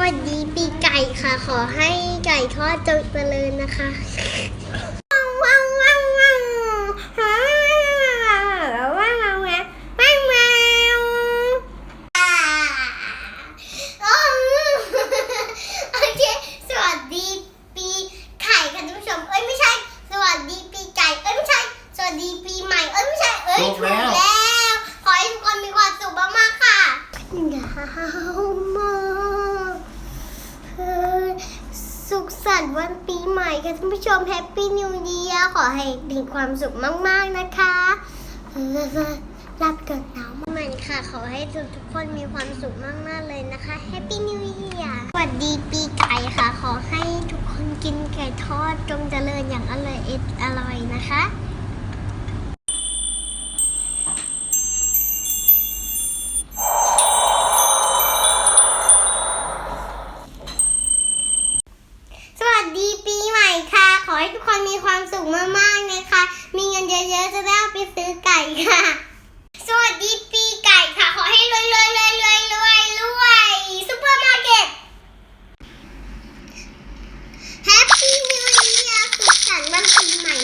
วัสดีปีไก่ค่ะ ขอให้ไก่ทอดจงเจริญนะคะแล้วขอให้ทุกคนมีความสุขมากๆค่ะดาวมา สันต์วันปีใหม่ค่ะท่านผู้ชมแฮปปี้นิวเ a ียขอให้มีความสุขมาก ๆ นะคะรับเกิดหนาวใหม่ค่ะ ขอให้ทุกทุกๆคนมีความสุขมาก ๆ เลยนะคะแฮปปี้นิวเ a ียสวัสดีปีไก่ค่ะ ขอให้ทุกคนกินไก่ทอดจงเจริญอย่างอร่อยเอ็ดอร่อยนะคะ นุกมากๆนะคะ มีเงินเยอะๆจะได้เอาไปซื้อไก่ค่ะ สวัสดีปีไก่ค่ะ ขอให้รวยรวยรวยรวยรวยรวยซุปเปอร์มาร์เก็ตแฮปปี้นิวเยียร์สุขสันต์วันปีใหม่